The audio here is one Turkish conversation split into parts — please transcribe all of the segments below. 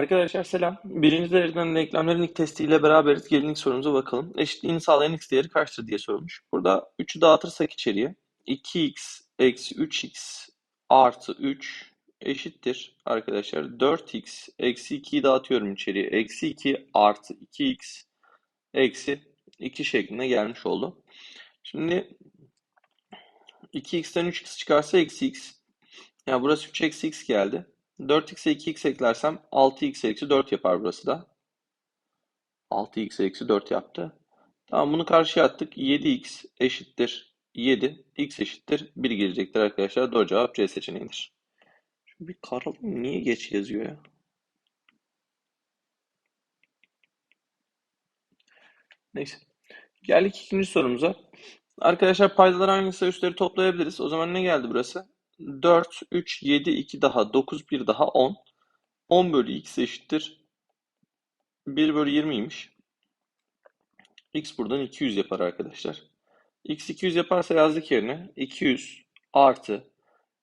Arkadaşlar selam. Birinci dereceden denklemlerin ilk testiyle beraberiz. Gelin ilk sorumuza bakalım. Eşitliğini sağlayan x değeri kaçtır diye sorulmuş. Burada 3'ü dağıtırsak içeriye 2x eksi 3x artı 3 eşittir arkadaşlar. 4x eksi 2'yi dağıtıyorum içeriye. Eksi 2 artı 2x eksi 2 şeklinde gelmiş oldu. Şimdi 2x'ten 3x çıkarsa eksi x. Yani burası 3 eksi x geldi. 4x'e 2x eklersem 6x eksi 4 yapar burası da. 6x eksi 4 yaptı. Tamam bunu karşıya attık. 7x eşittir 7. x eşittir 1 gelecektir arkadaşlar. Doğru cevap C seçeneğidir. Şimdi bir karalım niye geç yazıyor ya? Neyse. Geldik ikinci sorumuza. Arkadaşlar paydalar sayı üstleri toplayabiliriz. O zaman ne geldi burası? 4, 3, 7, 2 daha 9, 1 daha 10. 10 bölü x eşittir. 1 bölü 20'ymiş. X buradan 200 yapar arkadaşlar. X 200 yaparsa yazdık yerine. 200 artı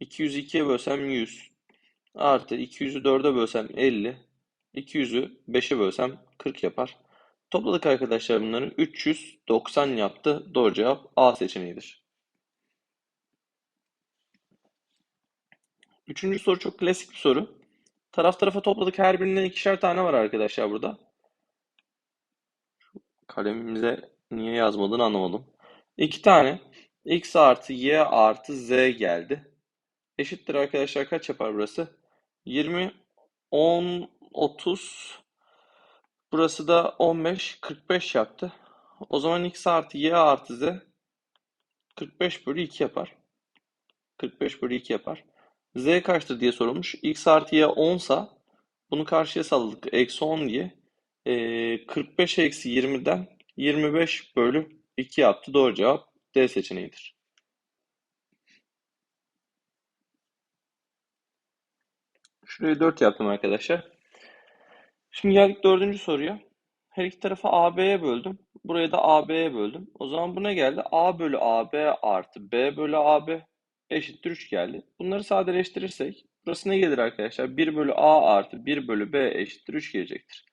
200'ü 2'ye bölsem 100 artı 200'ü 4'e bölsem 50 200'ü 5'e bölsem 40 yapar. Topladık arkadaşlar bunları. 390 yaptı. Doğru cevap A seçeneğidir. Üçüncü soru çok klasik bir soru. Taraf tarafa topladık. Her birinden ikişer tane var arkadaşlar burada. Kalemimize niye yazmadığını anlamadım. İki tane x artı y artı z geldi. Eşittir arkadaşlar kaç yapar burası? 20, 10, 30. Burası da 15, 45 yaptı. O zaman x artı y artı z 45 bölü 2 yapar. 45 bölü 2 yapar. Z kaçtır diye sorulmuş. X artı Y 10 sa bunu karşıya salladık. Eksi 10 diye. Ee, 45 eksi 20'den 25 bölü 2 yaptı. Doğru cevap D seçeneğidir. Şuraya 4 yaptım arkadaşlar. Şimdi geldik dördüncü soruya. Her iki tarafı AB'ye böldüm. Buraya da AB'ye böldüm. O zaman bu ne geldi? A bölü AB artı B bölü AB eşittir 3 geldi. Bunları sadeleştirirsek burası ne gelir arkadaşlar? 1 bölü A artı 1 bölü B eşittir 3 gelecektir.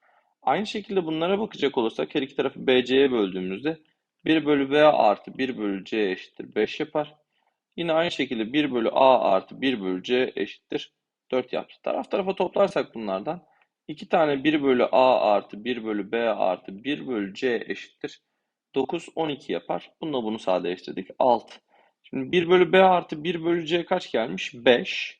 Aynı şekilde bunlara bakacak olursak her iki tarafı BC'ye böldüğümüzde 1 bölü B artı 1 bölü C eşittir 5 yapar. Yine aynı şekilde 1 bölü A artı 1 bölü C eşittir 4 yaptı. Taraf tarafa toplarsak bunlardan 2 tane 1 bölü A artı 1 bölü B artı 1 bölü C eşittir 9, 12 yapar. Bununla bunu sadeleştirdik. 6. Şimdi 1 bölü B artı 1 bölü C kaç gelmiş? 5.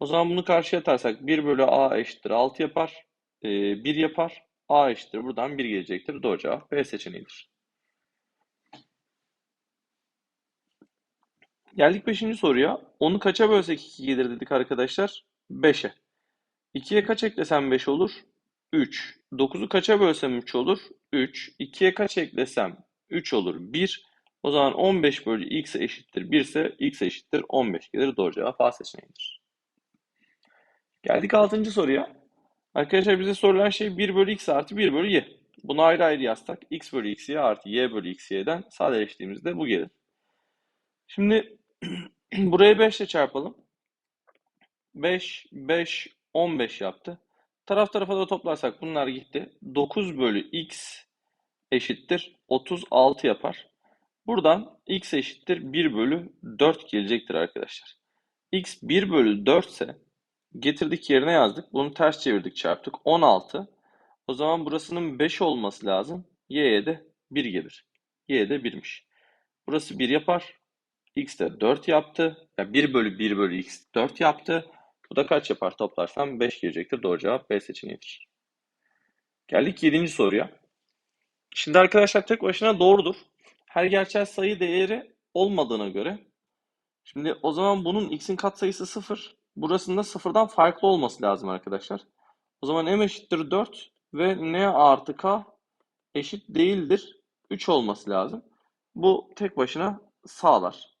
O zaman bunu karşıya atarsak 1 bölü A eşittir 6 yapar. Ee, 1 yapar. A eşittir. Buradan 1 gelecektir. Doğru cevap B seçeneğidir. Geldik 5. soruya. Onu kaça bölsek 2 gelir dedik arkadaşlar? 5'e. 2'ye kaç eklesem 5 olur? 3. 9'u kaça bölsem 3 olur? 3. 2'ye kaç eklesem 3 olur? 1. O zaman 15 bölü x eşittir 1 ise x eşittir 15 gelir. Doğru cevap A seçeneğidir. Geldik 6. soruya. Arkadaşlar bize sorulan şey 1 bölü x artı 1 bölü y. Bunu ayrı ayrı yazsak x bölü x y artı y bölü x y'den sadeleştiğimizde bu gelir. Şimdi burayı 5 ile çarpalım. 5, 5, 15 yaptı. Taraf tarafa da toplarsak bunlar gitti. 9 bölü x eşittir 36 yapar. Buradan x eşittir 1 bölü 4 gelecektir arkadaşlar. x 1 bölü 4 ise getirdik yerine yazdık. Bunu ters çevirdik çarptık. 16. O zaman burasının 5 olması lazım. y'ye de 1 gelir. y de 1'miş. Burası 1 yapar. x de 4 yaptı. Yani 1 bölü 1 bölü x 4 yaptı. Bu da kaç yapar toplarsam 5 gelecektir. Doğru cevap B seçeneğidir. Geldik 7. soruya. Şimdi arkadaşlar tek başına doğrudur. Her gerçel sayı değeri olmadığına göre. Şimdi o zaman bunun x'in katsayısı 0. Burasında sıfırdan farklı olması lazım arkadaşlar. O zaman m eşittir 4 ve n artı k eşit değildir 3 olması lazım. Bu tek başına sağlar.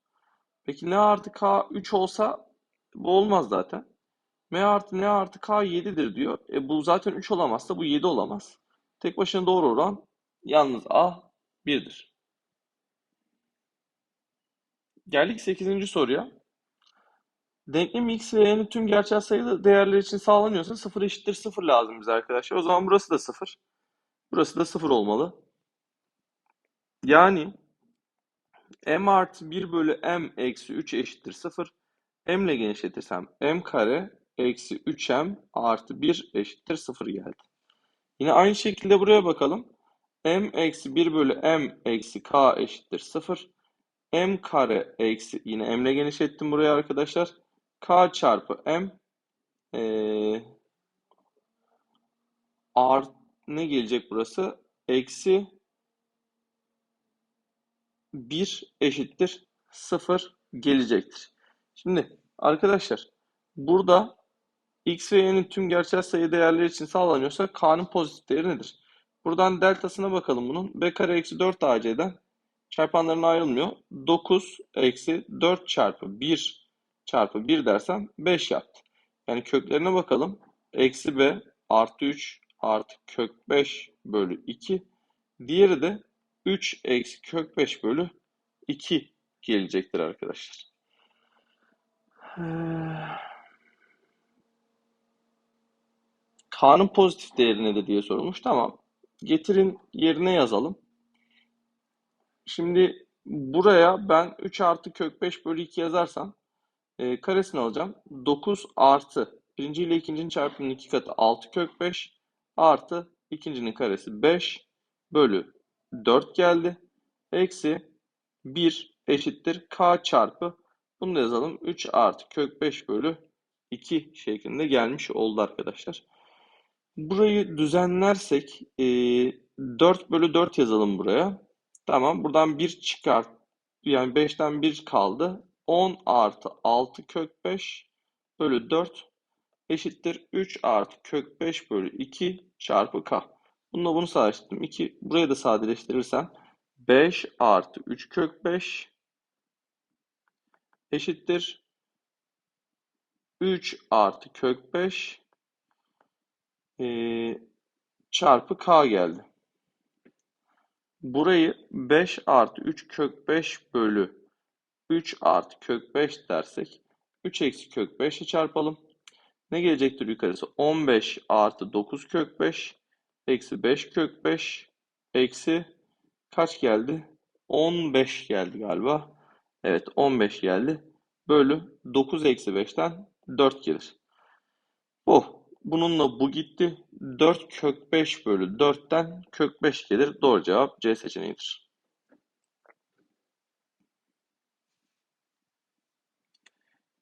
Peki n artı k 3 olsa bu olmaz zaten. m artı n artı k 7'dir diyor. E bu zaten 3 olamazsa bu 7 olamaz. Tek başına doğru oran yalnız a 1'dir. Geldik 8. soruya. Denklem x ve y'nin tüm gerçel sayılı değerler için sağlanıyorsa 0 eşittir 0 lazım bize arkadaşlar. O zaman burası da 0. Burası da 0 olmalı. Yani m artı 1 bölü m eksi 3 eşittir 0. m ile genişletirsem m kare eksi 3m artı 1 eşittir 0 geldi. Yine aynı şekilde buraya bakalım. m eksi 1 bölü m eksi k eşittir 0. m kare eksi yine m ile genişlettim buraya arkadaşlar. k çarpı m ee, art ne gelecek burası? Eksi 1 eşittir 0 gelecektir. Şimdi arkadaşlar burada x ve y'nin tüm gerçel sayı değerleri için sağlanıyorsa k'nın pozitif değeri nedir? Buradan deltasına bakalım bunun. b kare eksi 4 ac'den çarpanlarına ayrılmıyor. 9 eksi 4 çarpı 1 çarpı 1 dersem 5 yaptı. Yani köklerine bakalım. Eksi b artı 3 artı kök 5 bölü 2. Diğeri de 3 eksi kök 5 bölü 2 gelecektir arkadaşlar. K'nın pozitif değeri nedir diye sorulmuş. Tamam. Getirin yerine yazalım. Şimdi buraya ben 3 artı kök 5 bölü 2 yazarsam e, karesini alacağım. 9 artı birinci ile ikincinin çarpımının 2 katı 6 kök 5 artı ikincinin karesi 5 bölü 4 geldi. Eksi 1 eşittir k çarpı bunu da yazalım. 3 artı kök 5 bölü 2 şeklinde gelmiş oldu arkadaşlar. Burayı düzenlersek e, 4 bölü 4 yazalım buraya. Tamam buradan 1 çıkart. Yani 5'ten 1 kaldı. 10 artı 6 kök 5 bölü 4 eşittir 3 artı kök 5 bölü 2 çarpı k. Bununla bunu sadeleştirdim. 2 burayı da sadeleştirirsem 5 artı 3 kök 5 eşittir 3 artı kök 5 e, çarpı k geldi. Burayı 5 artı 3 kök 5 bölü 3 artı kök 5 dersek 3 eksi kök 5 ile çarpalım. Ne gelecektir yukarısı? 15 artı 9 kök 5 eksi 5 kök 5 eksi kaç geldi? 15 geldi galiba. Evet 15 geldi. Bölü 9 eksi 5'ten 4 gelir. Bu. Bununla bu gitti. 4 kök 5 bölü 4'ten kök 5 gelir. Doğru cevap C seçeneğidir.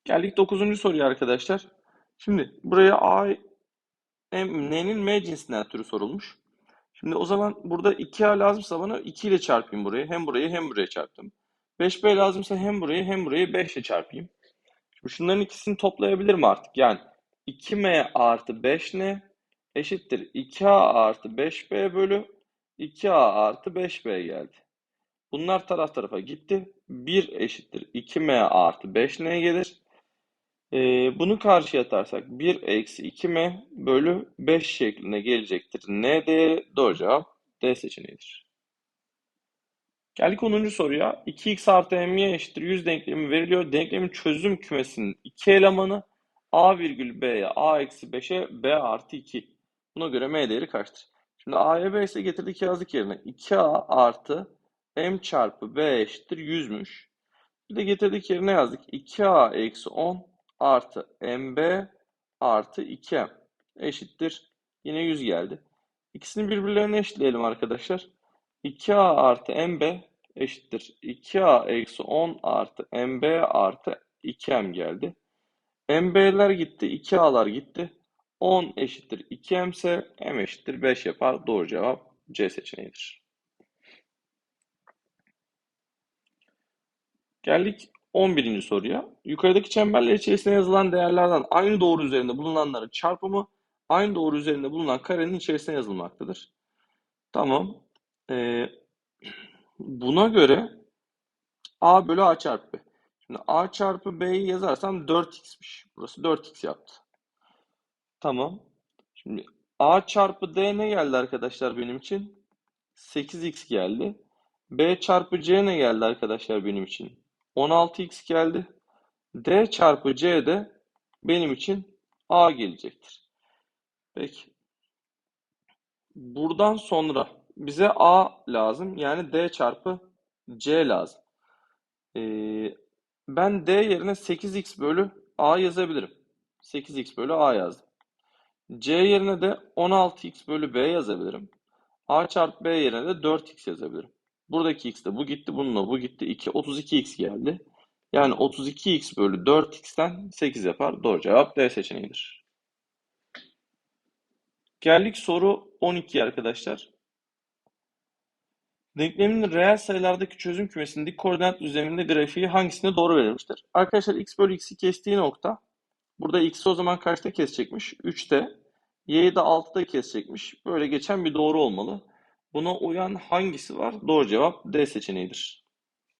Geldik 9. soruya arkadaşlar. Şimdi buraya A N'nin M cinsinden türü sorulmuş. Şimdi o zaman burada 2A lazımsa bana 2 ile çarpayım burayı. Hem burayı hem buraya çarptım. 5B lazımsa hem burayı hem burayı 5 ile çarpayım. Şimdi şunların ikisini toplayabilirim artık. Yani 2M artı 5N eşittir 2A artı 5B bölü 2A artı 5B geldi. Bunlar taraf tarafa gitti. 1 eşittir 2M artı 5N gelir. Ee, bunu karşıya atarsak 1 eksi 2M bölü 5 şeklinde gelecektir. N değeri doğru cevap D seçeneğidir. Geldik 10. soruya. 2x artı m'ye eşittir 100 denklemi veriliyor. Denklemin çözüm kümesinin iki elemanı a virgül b'ye a eksi 5'e b artı 2. Buna göre m değeri kaçtır? Şimdi a'ya b ise getirdik yazdık yerine. 2a artı m çarpı b eşittir 100'müş. Bir de getirdik yerine yazdık. 2a eksi 10 artı mb artı 2m eşittir. Yine 100 geldi. İkisini birbirlerine eşitleyelim arkadaşlar. 2a artı mb eşittir. 2a eksi 10 artı mb artı 2m geldi. Mb'ler gitti. 2a'lar gitti. 10 eşittir 2m ise m eşittir 5 yapar. Doğru cevap C seçeneğidir. Geldik 11. soruya. Yukarıdaki çemberler içerisinde yazılan değerlerden aynı doğru üzerinde bulunanların çarpımı aynı doğru üzerinde bulunan karenin içerisine yazılmaktadır. Tamam. Ee, buna göre a bölü a çarpı b. Şimdi a çarpı b'yi yazarsam 4x'miş. Burası 4x yaptı. Tamam. Şimdi a çarpı d ne geldi arkadaşlar benim için? 8x geldi. b çarpı c ne geldi arkadaşlar benim için? 16x geldi. D çarpı C de benim için A gelecektir. Peki. Buradan sonra bize A lazım. Yani D çarpı C lazım. Ee, ben D yerine 8x bölü A yazabilirim. 8x bölü A yazdım. C yerine de 16x bölü B yazabilirim. A çarpı B yerine de 4x yazabilirim. Buradaki x de bu gitti, bununla bu gitti. 2, 32x geldi. Yani 32x bölü 4x'ten 8 yapar. Doğru cevap D seçeneğidir. Geldik soru 12 arkadaşlar. Denklemin reel sayılardaki çözüm kümesinin dik koordinat düzleminde grafiği hangisinde doğru verilmiştir? Arkadaşlar x bölü x'i kestiği nokta burada x'i o zaman kaçta kesecekmiş? 3'te. Y'yi de 6'da kesecekmiş. Böyle geçen bir doğru olmalı. Buna uyan hangisi var? Doğru cevap D seçeneğidir.